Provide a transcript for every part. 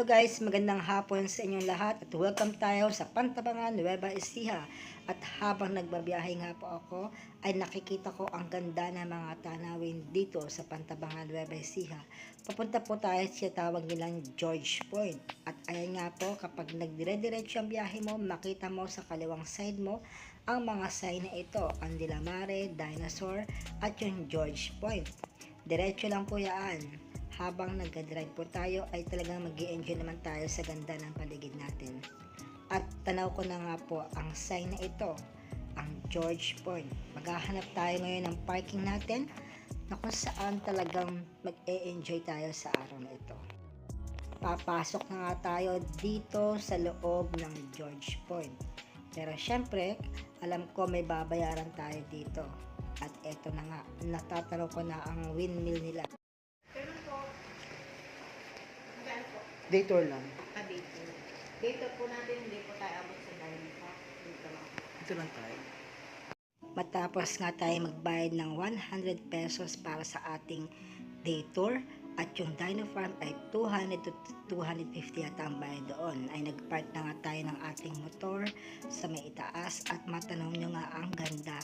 guys, magandang hapon sa inyong lahat at welcome tayo sa Pantabangan, Nueva Ecija. At habang nagbabiyahe nga po ako, ay nakikita ko ang ganda ng mga tanawin dito sa Pantabangan, Nueva Ecija. Papunta po tayo sa tawag nilang George Point. At ayan nga po, kapag nagdire-diretso ang biyahe mo, makita mo sa kaliwang side mo ang mga sign na ito, ang Dilamare, Dinosaur, at yung George Point. Diretso lang po yan habang nagka-drive po tayo ay talagang mag enjoy naman tayo sa ganda ng paligid natin. At tanaw ko na nga po ang sign na ito, ang George Point. Maghahanap tayo ngayon ng parking natin na kung saan talagang mag-e-enjoy tayo sa araw na ito. Papasok na nga tayo dito sa loob ng George Point. Pero syempre, alam ko may babayaran tayo dito. At eto na nga, natatanong ko na ang windmill nila. Pero po, saan po? Day tour lang. Ah, dito. Dito po natin, hindi po tayo abot sa dining park. Dito lang. Ito lang tayo. Matapos nga tayo magbayad ng 100 pesos para sa ating day tour at yung Dino Farm ay 200 to 250 yata ang bayad doon ay nagpark na nga tayo ng ating motor sa may itaas at matanong nyo nga ang ganda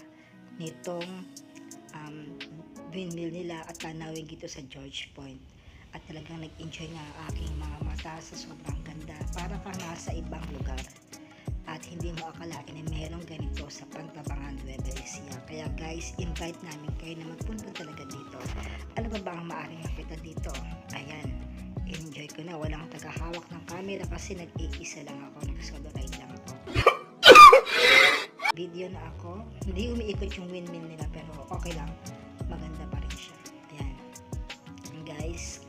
nitong um, windmill nila at tanawin dito sa George Point at talagang nag-enjoy ang aking mga mata sa sobrang ganda para kang nasa ibang lugar at hindi mo akalain na merong ganito sa Pantabangan Nueva Ecija. Kaya guys, invite namin kayo na magpunta talaga dito. Ano ba ba ang maaaring makita dito? Ayan, enjoy ko na. Walang tagahawak ng camera kasi nag-iisa lang ako. Nag-solo ride lang ako. Video na ako. Hindi umiikot yung windmill nila pero okay lang. Maganda pa rin siya. Ayan. And guys,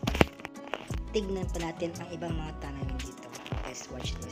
tignan pa natin ang ibang mga tanawin dito. Let's watch this.